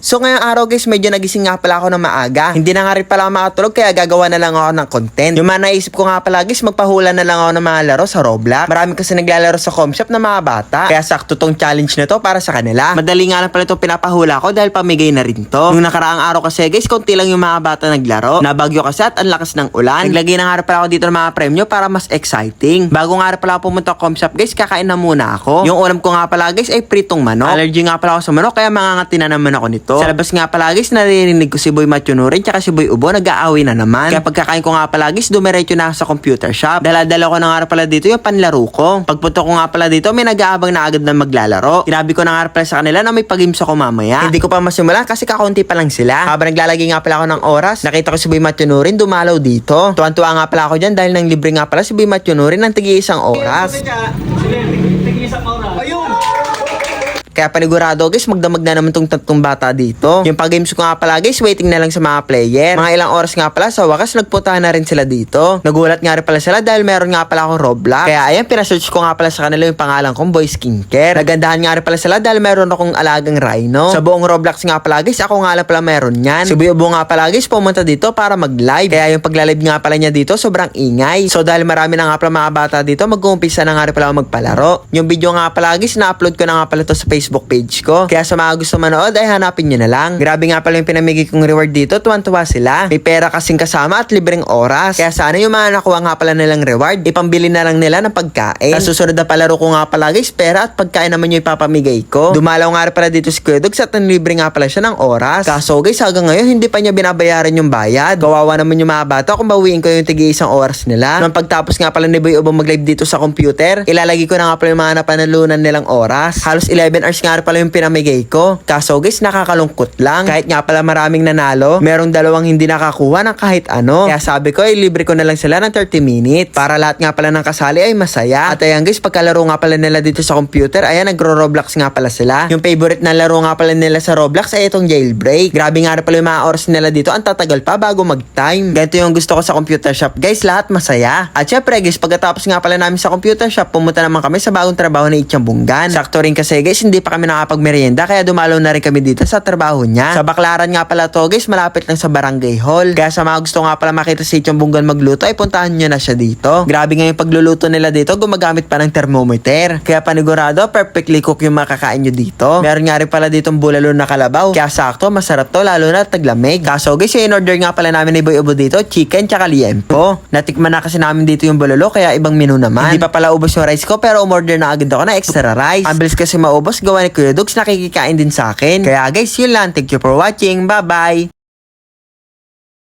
So ngayong araw guys, medyo nagising nga pala ako ng maaga. Hindi na nga rin pala ako makatulog kaya gagawa na lang ako ng content. Yung mga naisip ko nga pala guys, magpahula na lang ako ng mga laro sa Roblox. Marami kasi naglalaro sa com shop na mga bata. Kaya sakto tong challenge na to para sa kanila. Madali nga lang pala itong pinapahula ko dahil pamigay na rin to. Nung nakaraang araw kasi guys, konti lang yung mga bata naglaro. Nabagyo kasi at ang lakas ng ulan. Naglagay na nga rin pala ako dito ng mga premyo para mas exciting. Bago nga rin pala ako pumunta com shop guys, kakain na muna ako. Yung ulam ko nga pala guys ay pritong manok. Allergy nga pala ako sa manok kaya mangangati na naman ako nito. Sa labas nga pala guys, naririnig ko si Boy Machunurin tsaka si Boy Ubo nag-aaway na naman. Kaya pagkakain ko nga pala guys, dumiretso na sa computer shop. Dala-dala ko na nga pala dito yung panlaro ko. Pagpunta ko nga pala dito, may nag-aabang na agad na maglalaro. Sinabi ko na nga pala sa kanila na may pag-games ako mamaya. Hindi ko pa masimulan kasi kakaunti pa lang sila. Habang naglalagay nga pala ako ng oras, nakita ko si Boy Machunurin dumalaw dito. Tuwan-tuwa nga pala ako dyan dahil nang libre nga pala si Boy Machunurin ng tigi isang oras. Kaya panigurado guys, magdamag na naman tong tatlong bata dito. Yung pag-games ko nga pala guys, waiting na lang sa mga player. Mga ilang oras nga pala, sa wakas nagpunta na rin sila dito. Nagulat nga rin pala sila dahil meron nga pala akong Roblox. Kaya ayan, pinasearch ko nga pala sa kanila yung pangalan kong Boy Skincare. Nagandahan nga rin pala sila dahil meron akong alagang rhino. Sa buong Roblox nga pala guys, ako nga lang pala meron yan. Si Boy Ubo nga pala guys, pumunta dito para mag-live. Kaya yung pagla-live nga pala niya dito, sobrang ingay. So dahil marami na nga pala mga bata dito, mag-uumpisa na nga rin pala magpalaro. Yung video nga pala guys, na-upload ko na nga pala to sa Facebook page ko. Kaya sa mga gusto manood ay hanapin nyo na lang. Grabe nga pala yung pinamigay kong reward dito. Tuwan-tuwa sila. May pera kasing kasama at libreng oras. Kaya sana yung mga nakuha nga pala nilang reward, ipambili na lang nila ng pagkain. Sa susunod na palaro ko nga pala guys, pera at pagkain naman yung ipapamigay ko. Dumalaw nga pala dito si Kuya Dogs at libre nga pala siya ng oras. Kaso guys, hanggang ngayon hindi pa niya binabayaran yung bayad. Kawawa naman yung mga bata kung bawiin ko yung tigi isang oras nila. Nung pagtapos nga pala ni Boy Ubo mag-live dito sa computer, ilalagay ko na nga pala yung mga napanalunan nilang oras. Halos 11 hours nga rin pala yung pinamigay ko. Kaso guys, nakakalungkot lang. Kahit nga pala maraming nanalo, merong dalawang hindi nakakuha ng kahit ano. Kaya sabi ko, ay libre ko na lang sila ng 30 minutes. Para lahat nga pala ng kasali ay masaya. At ayan guys, pagkalaro nga pala nila dito sa computer, ayan, nagro-roblox nga pala sila. Yung favorite na laro nga pala nila sa Roblox ay itong jailbreak. Grabe nga pala yung mga oras nila dito. Ang tatagal pa bago mag-time. Ganito yung gusto ko sa computer shop. Guys, lahat masaya. At syempre guys, pagkatapos nga pala namin sa computer shop, pumunta naman kami sa bagong trabaho ni Itchang Bunggan. Sakto rin kasi guys, hindi pa kami nakapagmerienda kaya dumalaw na rin kami dito sa trabaho niya. Sa Baklaran nga pala to guys, malapit lang sa Barangay Hall. Kaya sa mga gusto nga pala makita si Itchang Bunggan magluto, ay puntahan nyo na siya dito. Grabe nga yung pagluluto nila dito, gumagamit pa ng thermometer. Kaya panigurado, perfectly cook yung makakain nyo dito. Meron nga rin pala ditong bulalo na kalabaw. Kaya sakto, masarap to, lalo na taglamig. Kaso guys, yung in-order nga pala namin ni Boy Ubo dito, chicken tsaka liempo. Natikman na kasi namin dito yung bulalo, kaya ibang menu naman. Hindi pa pala ubos yung rice ko, pero umorder na agad ako na extra rice. Ang bilis kasi maubos, gawa ni Kuya Dugs, nakikikain din sa akin. Kaya guys, yun lang. Thank you for watching. Bye-bye!